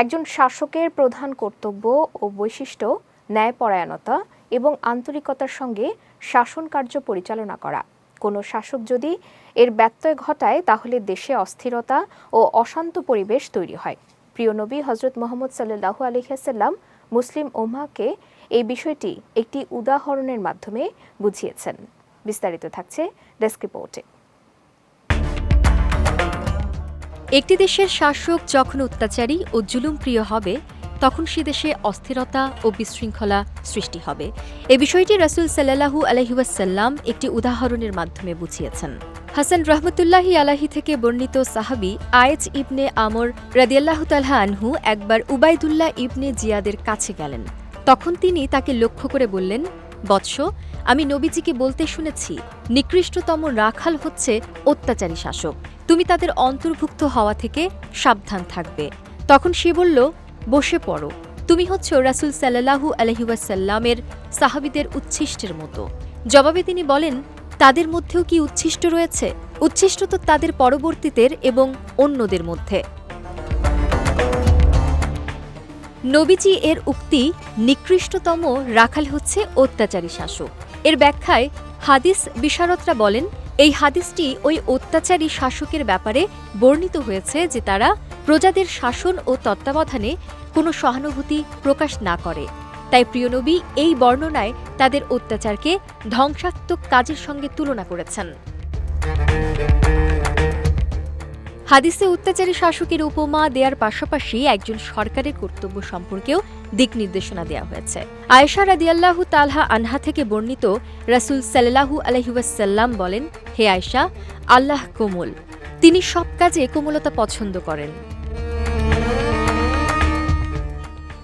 একজন শাসকের প্রধান কর্তব্য ও বৈশিষ্ট্য ন্যায়পরায়ণতা এবং আন্তরিকতার সঙ্গে শাসন কার্য পরিচালনা করা। কোনো শাসক যদি এর ব্যত্যয় ঘটায়, তাহলে দেশে অস্থিরতা ও অশান্ত পরিবেশ তৈরি হয়। প্রিয় নবী হজরত মোহাম্মদ সাল্লাহু আলহিহাসাল্লাম মুসলিম ওম্মাকে এই বিষয়টি একটি উদাহরণের মাধ্যমে বুঝিয়েছেন। বিস্তারিত থাকছে ডেস্ক রিপোর্টে। একটি দেশের শাসক যখন অত্যাচারী ও জুলুমপ্রিয় হবে, তখন সে দেশে অস্থিরতা ও বিশৃঙ্খলা সৃষ্টি হবে। এ বিষয়টি রাসুল সাল্লাহু আলহিউসাল্লাম একটি উদাহরণের মাধ্যমে বুঝিয়েছেন। হাসান রহমতুল্লাহি আলাহি থেকে বর্ণিত সাহাবি আয়েজ ইবনে আমর রাদিয়াল্লাহ তালহা আনহু একবার উবায়দুল্লাহ ইবনে জিয়াদের কাছে গেলেন। তখন তিনি তাকে লক্ষ্য করে বললেন, বৎস, আমি নবীজিকে বলতে শুনেছি, নিকৃষ্টতম রাখাল হচ্ছে অত্যাচারী শাসক। তুমি তাদের অন্তর্ভুক্ত হওয়া থেকে সাবধান থাকবে। তখন সে বলল, বসে পড়ো। তুমি হচ্ছ রাসুল সাল্লাহু আলহিউসাল্লামের সাহাবিদের উচ্ছিষ্টের মতো। জবাবে তিনি বলেন, তাদের মধ্যেও কি উচ্ছিষ্ট রয়েছে? উচ্ছিষ্ট তো তাদের পরবর্তীদের এবং অন্যদের মধ্যে। নবীজি এর উক্তি নিকৃষ্টতম রাখাল হচ্ছে অত্যাচারী শাসক। এর ব্যাখ্যায় হাদিস বিশারদরা বলেন এই হাদিসটি ওই অত্যাচারী শাসকের ব্যাপারে বর্ণিত হয়েছে যে তারা প্রজাদের শাসন ও তত্ত্বাবধানে কোনো সহানুভূতি প্রকাশ না করে। তাই প্রিয়নবী এই বর্ণনায় তাদের অত্যাচারকে ধ্বংসাত্মক কাজের সঙ্গে তুলনা করেছেন। হাদিসে অত্যাচারী শাসকের উপমা দেওয়ার পাশাপাশি একজন সরকারের কর্তব্য সম্পর্কেও দিক নির্দেশনা দেওয়া হয়েছে। আয়েশা রাদিয়াল্লাহু তালহা আনহা থেকে বর্ণিত রাসুল সাল্লাহু আলহিউসাল্লাম বলেন, হে আয়েশা, আল্লাহ কোমল। তিনি সব কাজে কোমলতা পছন্দ করেন।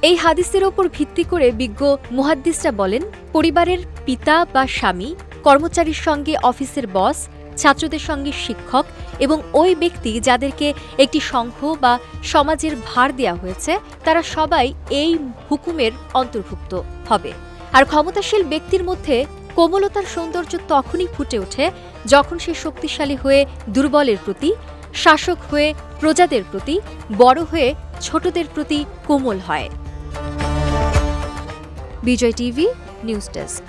এই হাদিসের ওপর ভিত্তি করে বিজ্ঞ মুহাদ্দিসরা বলেন, পরিবারের পিতা বা স্বামী, কর্মচারীর সঙ্গে অফিসের বস ছাত্রদের সঙ্গে শিক্ষক এবং ওই ব্যক্তি যাদেরকে একটি সংঘ বা সমাজের ভার দেওয়া হয়েছে, তারা সবাই এই হুকুমের অন্তর্ভুক্ত হবে। আর ক্ষমতাশীল ব্যক্তির মধ্যে কোমলতার সৌন্দর্য তখনই ফুটে ওঠে যখন সে শক্তিশালী হয়ে দুর্বলের প্রতি, শাসক হয়ে প্রজাদের প্রতি, বড় হয়ে ছোটদের প্রতি কোমল হয়। Bijoy TV, news desk.